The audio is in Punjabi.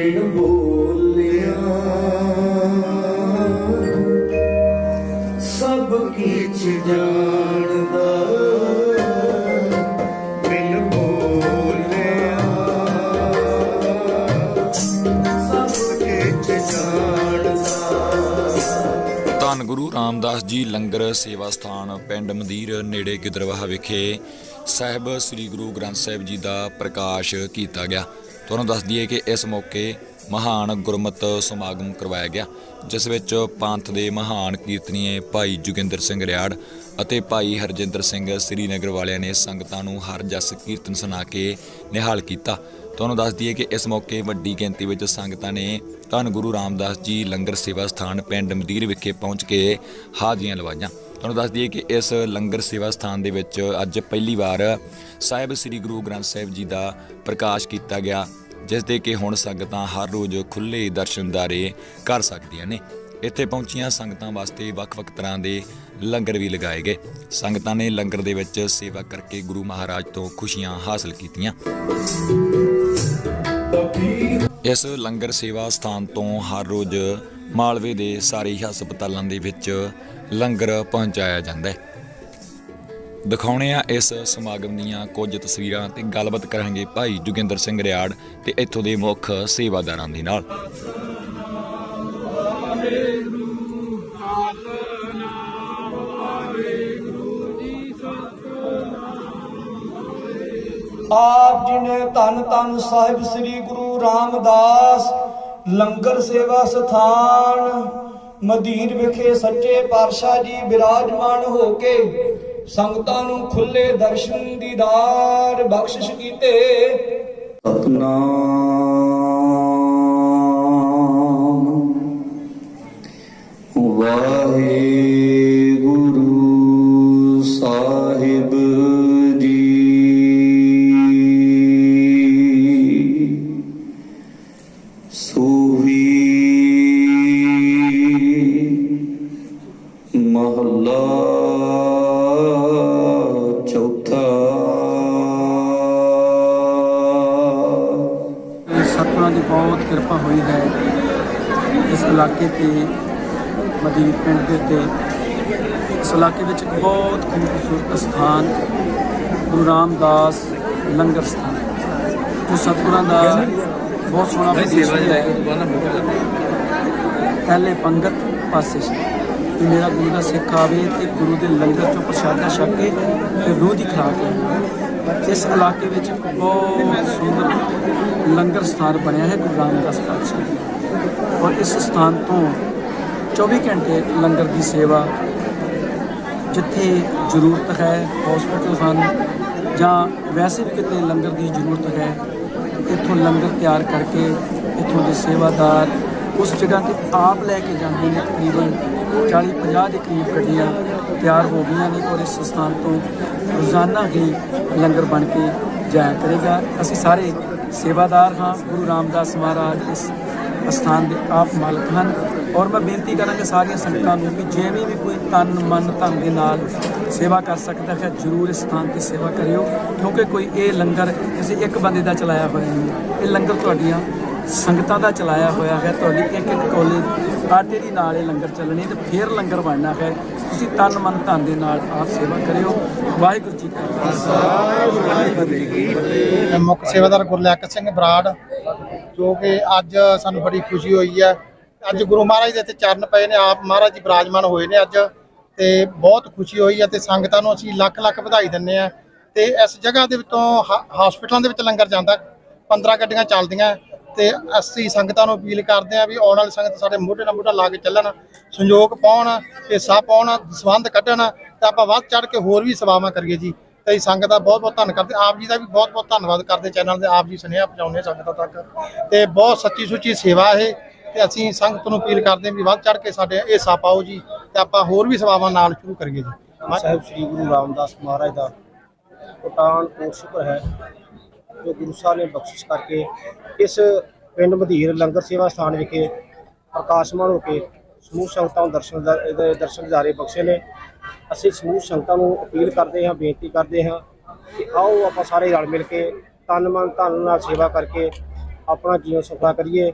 ਬਿਨ ਬੋਲਿਆ ਸਭ ਕੀਚ ਜਾਣਦਾ। ਧੰਨ ਗੁਰੂ ਰਾਮਦਾਸ ਜੀ ਲੰਗਰ ਸੇਵਾ ਸਥਾਨ ਪਿੰਡ ਮਦੀਰ ਨੇੜੇ ਗਿੱਦਰਵਾਹਾ ਵਿਖੇ ਸਾਹਿਬ ਸ੍ਰੀ ਗੁਰੂ ਗ੍ਰੰਥ ਸਾਹਿਬ ਜੀ ਦਾ ਪ੍ਰਕਾਸ਼ ਕੀਤਾ ਗਿਆ। ਤੁਹਾਨੂੰ ਦੱਸ ਦਈਏ ਕਿ ਇਸ ਮੌਕੇ ਮਹਾਨ ਗੁਰਮਤ ਸਮਾਗਮ ਕਰਵਾਇਆ ਗਿਆ, ਜਿਸ ਵਿੱਚ ਪੰਥ ਦੇ ਮਹਾਨ ਕੀਰਤਨੀਏ ਭਾਈ ਜੋਗਿੰਦਰ ਸਿੰਘ ਰਿਆੜ ਅਤੇ ਭਾਈ ਹਰਜਿੰਦਰ ਸਿੰਘ ਸ੍ਰੀਨਗਰ ਵਾਲਿਆਂ ਨੇ ਸੰਗਤਾਂ ਨੂੰ ਹਰ ਜਸ ਕੀਰਤਨ ਸੁਣਾ ਕੇ ਨਿਹਾਲ ਕੀਤਾ। ਤੁਹਾਨੂੰ ਦੱਸ ਦਈਏ ਕਿ ਇਸ ਮੌਕੇ ਵੱਡੀ ਗਿਣਤੀ ਵਿੱਚ ਸੰਗਤਾਂ ਨੇ ਧੰਨ ਗੁਰੂ ਰਾਮਦਾਸ ਜੀ ਲੰਗਰ ਸੇਵਾ ਸਥਾਨ ਪਿੰਡ ਮਦੀਰ ਵਿਖੇ ਪਹੁੰਚ ਕੇ ਹਾਜ਼ਰੀਆਂ ਲਵਾਈਆਂ। ਤੁਹਾਨੂੰ ਦੱਸ ਦਈਏ ਕਿ ਇਸ ਲੰਗਰ ਸੇਵਾ ਸਥਾਨ ਦੇ ਵਿੱਚ ਅੱਜ ਪਹਿਲੀ ਵਾਰ ਸਾਹਿਬ ਸ੍ਰੀ ਗੁਰੂ ਗ੍ਰੰਥ ਸਾਹਿਬ ਜੀ ਦਾ ਪ੍ਰਕਾਸ਼ ਕੀਤਾ ਗਿਆ, ਜਿਸ ਦੇ ਕਿ ਹੁਣ ਸੰਗਤਾਂ ਹਰ ਰੋਜ਼ ਖੁੱਲੇ ਦਰਸ਼ਨਦਾਰੇ ਕਰ ਸਕਦੀਆਂ ਨੇ। ਇੱਥੇ ਪਹੁੰਚੀਆਂ ਸੰਗਤਾਂ ਵਾਸਤੇ ਵੱਖ-ਵੱਖ ਤਰ੍ਹਾਂ ਦੇ ਲੰਗਰ ਵੀ ਲਗਾਏ ਗਏ। ਸੰਗਤਾਂ ਨੇ ਲੰਗਰ ਦੇ ਵਿੱਚ ਸੇਵਾ ਕਰਕੇ ਗੁਰੂ ਮਹਾਰਾਜ ਤੋਂ ਖੁਸ਼ੀਆਂ ਹਾਸਲ ਕੀਤੀਆਂ। ਇਸ ਲੰਗਰ ਸੇਵਾ ਸਥਾਨ ਤੋਂ ਹਰ ਰੋਜ਼ ਮਾਲਵੇ ਦੇ ਸਾਰੇ ਹਸਪਤਾਲਾਂ ਦੇ ਵਿੱਚ ਲੰਗਰ ਪਹੁੰਚਾਇਆ ਜਾਂਦਾ ਹੈ। ਦਿਖਾਉਣੇ ਆ ਇਸ ਸਮਾਗਮ ਦੀਆਂ ਕੁਝ ਤਸਵੀਰਾਂ ਤੇ ਗੱਲਬਾਤ ਕਰਾਂਗੇ ਭਾਈ ਜੋਗਿੰਦਰ ਸਿੰਘ ਰਿਆੜ ਤੇ ਇੱਥੋਂ ਦੇ ਮੁੱਖ ਸੇਵਾਦਾਰਾਂ ਦੇ ਨਾਲ। ਆਪ ਜੀ ਨੇ ਧੰਨ ਧੰਨ ਸਾਹਿਬ ਸ੍ਰੀ ਗੁਰੂ ਰਾਮਦਾਸ ਲੰਗਰ ਸੇਵਾ ਸਥਾਨ। ਮਦੀਰ ਵਿਖੇ ਸੱਚੇ ਪਾਤਸ਼ਾਹ ਜੀ ਬਿਰਾਜਮਾਨ ਹੋ ਕੇ ਸੰਗਤਾਂ ਨੂੰ ਖੁੱਲੇ ਦਰਸ਼ਨ ਦੀਦਾਰ ਬਖਸ਼ਿਸ਼ ਕੀਤੇ। ਸਤਨਾਮ। ਚੌਥਾ। ਸਤਿਗੁਰਾਂ ਦੀ ਬਹੁਤ ਕਿਰਪਾ ਹੋਈ ਹੈ ਇਸ ਇਲਾਕੇ ਤੇ ਮਦੀਰ ਪਿੰਡ ਦੇ ਉੱਤੇ। ਇਸ ਇਲਾਕੇ ਵਿੱਚ ਇੱਕ ਬਹੁਤ ਖੂਬਸੂਰਤ ਸਥਾਨ ਗੁਰੂ ਰਾਮਦਾਸ ਲੰਗਰ ਸਥਾਨ। ਜੋ ਸਤਿਗੁਰਾਂ ਦਾ ਬਹੁਤ ਸੋਹਣਾ ਹੈ। ਪਹਿਲੇ ਪੰਗਤ ਪਾਸੇ ਸੀ। ਕਿ ਮੇਰਾ ਗੁਰੂ ਦਾ ਸਿੱਖ ਆਵੇ ਤੇ ਗੁਰੂ ਦੇ ਲੰਗਰ ਚੋਂ ਪ੍ਰਸ਼ਾਦਾ ਛਕ ਕੇ ਤੇ ਰੂਹ ਦੀ ਖੁਰਾਕ ਲੈ ਇਸ ਇਲਾਕੇ ਵਿੱਚ ਬਹੁਤ ਸੁੰਦਰ ਲੰਗਰ ਸਥਾਨ ਬਣਿਆ ਹੈ, ਗੁਰੂ ਰਾਮਦਾਸ ਪਾਤਸ਼ਾਹ ਜੀ ਔਰ ਇਸ ਸਥਾਨ ਤੋਂ 24 ਘੰਟੇ ਲੰਗਰ ਦੀ ਸੇਵਾ ਜਿੱਥੇ ਜ਼ਰੂਰਤ ਹੈ ਹਸਪੀਟਲ ਹਨ, ਜਾਂ ਵੈਸੇ ਵੀ ਕਿਤੇ ਲੰਗਰ ਦੀ ਜ਼ਰੂਰਤ ਹੈ, ਇੱਥੋਂ ਲੰਗਰ ਤਿਆਰ ਕਰਕੇ ਇੱਥੋਂ ਦੇ ਸੇਵਾਦਾਰ ਉਸ ਜਗ੍ਹਾ ਤੇ ਆਪ ਲੈ ਕੇ ਜਾਂਦੇ ਨੇ ਤਕਰੀਬਨ 40 50 ਦੇ ਕਰੀਬ ਗੱਡੀਆਂ ਤਿਆਰ ਹੋ ਗਈਆਂ ਨੇ ਔਰ ਇਸ ਸਥਾਨ ਤੋਂ ਰੋਜ਼ਾਨਾ ਹੀ ਲੰਗਰ ਬਣ ਕੇ ਜਾਇਆ ਕਰੇਗਾ। ਅਸੀਂ ਸਾਰੇ ਸੇਵਾਦਾਰ ਹਾਂ, ਗੁਰੂ ਰਾਮਦਾਸ ਮਹਾਰਾਜ ਇਸ ਸਥਾਨ ਦੇ ਆਪ ਮਾਲਕ ਹਨ ਔਰ ਮੈਂ ਬੇਨਤੀ ਕਰਾਂਗਾ ਸਾਰੀਆਂ ਸੰਗਤਾਂ ਨੂੰ ਕਿ ਜਿਵੇਂ ਵੀ ਕੋਈ ਤਨ, ਮਨ, ਧਨ ਦੇ ਨਾਲ ਸੇਵਾ ਕਰ ਸਕਦਾ ਹੈ, ਜਰੂਰ ਇਸ ਸਥਾਨ ਤੇ ਸੇਵਾ ਕਰਿਓ ਕਿਉਂਕਿ ਕੋਈ ਇਹ ਲੰਗਰ ਕਿਸੇ ਇੱਕ ਬੰਦੇ ਦਾ ਚਲਾਇਆ ਹੋਇਆ ਨਹੀਂ ਇਹ ਲੰਗਰ ਤੁਹਾਡੀਆਂ ਸੰਗਤਾਂ ਦਾ ਚਲਾਇਆ ਹੋਇਆ ਹੈ, ਤੁਹਾਡੀ ਇੱਕ ਇੱਕ ਕੋਲੇ ਆਟੇ ਦੀ ਨਾਲ ਇਹ ਲੰਗਰ ਚੱਲਣੀ ਤੇ ਫਿਰ ਲੰਗਰ ਬਣਨਾ ਹੈ। ਤੁਸੀਂ ਤਨ ਮਨ ਧਨ ਦੇ ਨਾਲ ਆਪ ਸੇਵਾ ਕਰਿਓ। ਵਾਹਿਗੁਰੂ ਜੀ ਕਾ ਖਾਲਸਾ। ਮੁੱਖ ਸੇਵਾਦਾਰ ਗੁਰਲੈਕ ਸਿੰਘ ਬਰਾੜ, ਜੋ ਕਿ ਅੱਜ ਸਾਨੂੰ ਬੜੀ ਖੁਸ਼ੀ ਹੋਈ ਹੈ। ਅੱਜ ਗੁਰੂ ਮਹਾਰਾਜ ਦੇ ਇੱਥੇ ਚਰਨ ਪਏ ਨੇ, ਆਪ ਮਹਾਰਾਜ ਜੀ ਬਿਰਾਜਮਾਨ ਹੋਏ ਨੇ ਅੱਜ। ਤੇ ਬਹੁਤ ਖੁਸ਼ੀ ਹੋਈ ਹੈ ਤੇ ਸੰਗਤਾਂ ਨੂੰ ਅਸੀਂ ਲੱਖ ਲੱਖ ਵਧਾਈ ਦਿੰਨੇ ਆ ਤੇ ਇਸ ਜਗ੍ਹਾ ਦੇ ਵਿੱਚੋਂ ਹ- ਹਸਪੀਟਲਾਂ ਦੇ ਵਿੱਚ ਲੰਗਰ ਜਾਂਦਾ 15 ਗੱਡੀਆਂ ਚੱਲਦੀਆਂ। ਤੇ ਅਸੀਂ ਸੰਗਤਾਂ ਨੂੰ ਅਪੀਲ ਕਰਦੇ ਆ ਵੀ ਆਉਣ ਵਾਲੀ ਸੰਗਤ ਸਾਡੇ ਮੋਢੇ ਨਾਲ ਮੋਢਾ ਲਾ ਕੇ ਚੱਲਣ, ਸੰਯੋਗ ਪਾਉਣ, ਹਿੱਸਾ ਪਾਉਣ, ਸੰਬੰਧ ਕੱਢਣ ਤੇ ਆਪਾਂ ਵੱਧ ਚੜ ਕੇ ਹੋਰ ਵੀ ਸੇਵਾਵਾਂ ਕਰੀਏ ਜੀ। ਤੇ ਸੰਗਤ ਦਾ ਬਹੁਤ ਬਹੁਤ ਧੰਨ ਕਰਦੇ ਆਪ ਜੀ ਦਾ ਵੀ ਬਹੁਤ ਬਹੁਤ ਧੰਨਵਾਦ ਕਰਦੇ ਚੈਨਲ ਦੇ। ਆਪ ਜੀ ਸੁਨੇਹਾ ਪਹੁੰਚਾਉਂਦੇ ਸੰਗਤਾਂ ਤੱਕ। ਤੇ ਬਹੁਤ ਸੱਚੀ ਸੁੱਚੀ ਸੇਵਾ ਇਹ। ਤੇ ਅਸੀਂ ਸੰਗਤ ਨੂੰ ਅਪੀਲ ਕਰਦੇ ਹਾਂ ਵੀ ਵੱਧ ਚੜ ਕੇ ਸਾਡੇ ਹਿੱਸਾ ਪਾਓ ਜੀ ਤੇ ਆਪਾਂ ਹੋਰ ਵੀ ਸੇਵਾਵਾਂ ਨਾਲ ਸ਼ੁਰੂ ਕਰੀਏ ਜੀ। ਸਾਹਿਬ, ਸ੍ਰੀ ਗੁਰੂ ਰਾਮਦਾਸ ਮਹਾਰਾਜ ਦਾ ਕੋਟਾਨ ਕੋਟ ਹੈ। ਜੋ ਗੁਰੂ ਸਾਹਿਬ ਨੇ ਬਖਸ਼ਿਸ਼ ਕਰਕੇ ਇਸ ਪਿੰਡ ਮਧੀਰ ਲੰਗਰ ਸੇਵਾ ਸਥਾਨ ਵਿਖੇ ਪ੍ਰਕਾਸ਼ਮਾਨ ਹੋ ਕੇ ਸਮੂਹ ਸੰਗਤਾਂ ਨੂੰ ਦਰਸ਼ਨ ਦ- ਇਹਦੇ ਦਰਸ਼ਨ ਦਿਦਾਰੇ ਬਖਸ਼ੇ ਨੇ। ਅਸੀਂ ਸਮੂਹ ਸੰਗਤਾਂ ਨੂੰ ਅਪੀਲ ਕਰਦੇ ਹਾਂ, ਬੇਨਤੀ ਕਰਦੇ ਹਾਂ ਕਿ ਆਓ ਆਪਾਂ ਸਾਰੇ ਰਲ ਮਿਲ ਕੇ ਤਨ ਮਨ ਧਨ ਨਾਲ ਸੇਵਾ ਕਰਕੇ ਆਪਣਾ ਜੀਵਨ ਸੁਖਾ ਕਰੀਏ।